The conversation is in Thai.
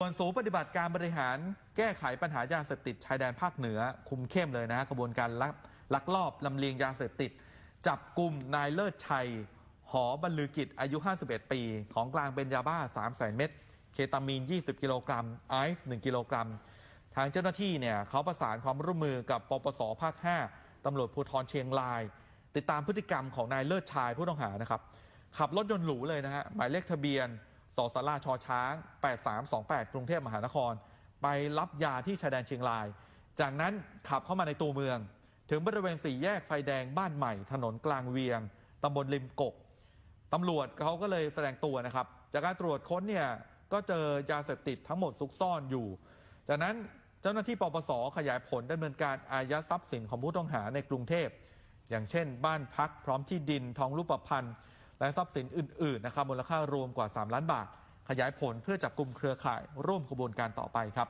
ส่วนศูนย์ปฏิบัติการบริหารแก้ไขปัญหายาเสพติดชายแดนภาคเหนือ คุมเข้มเลยนะฮะกระบวนการลักลักลอบลำเลียงยาเสพติด จับกลุ่มนายเลิศชัย หอบรรลือกิจอายุ 51 ปี ของกลางเป็นยาบ้า 3 0 0แสนเม็ดเคตามีน 20 กิโลกรัมไอซ์1กิโลกรัม ทางเจ้าหน้าที่เนี่ยเขาประสานความร่วมมือกับปปสภาค 5ตำรวจภูธรเชียงราย ติดตามพฤติกรรมของนายเลิศชายผู้ต้องหานะครับขับรถยนต์หรูเลยนะฮะหมายเลขทะเบียน สสลาชอช้าง 8328 กรุงเทพมหานคร ไปรับยาที่ชายแดนเชียงราย จากนั้นขับเข้ามาในตัวเมือง ถึงบริเวณสี่แยกไฟแดงบ้านใหม่ ถนนกลางเวียงตำบลริมกกตำรวจเขาก็เลยแสดงตัวนะครับ จากการตรวจค้นเนี่ยก็เจอยาเสพติดทั้งหมดซุกซ่อนอยู่ จากนั้นเจ้าหน้าที่ปปสขยายผลดำเนินการอายัดทรัพย์สินของผู้ต้องหาในกรุงเทพ อย่างเช่น บ้านพักพร้อมที่ดินทองรูปพรรณ และทรัพย์สินอื่นๆนะครับมูลค่ารวมกว่า 3 ล้านบาท ขยายผลเพื่อจับกลุ่มเครือข่ายร่วมขบวนการต่อไปครับ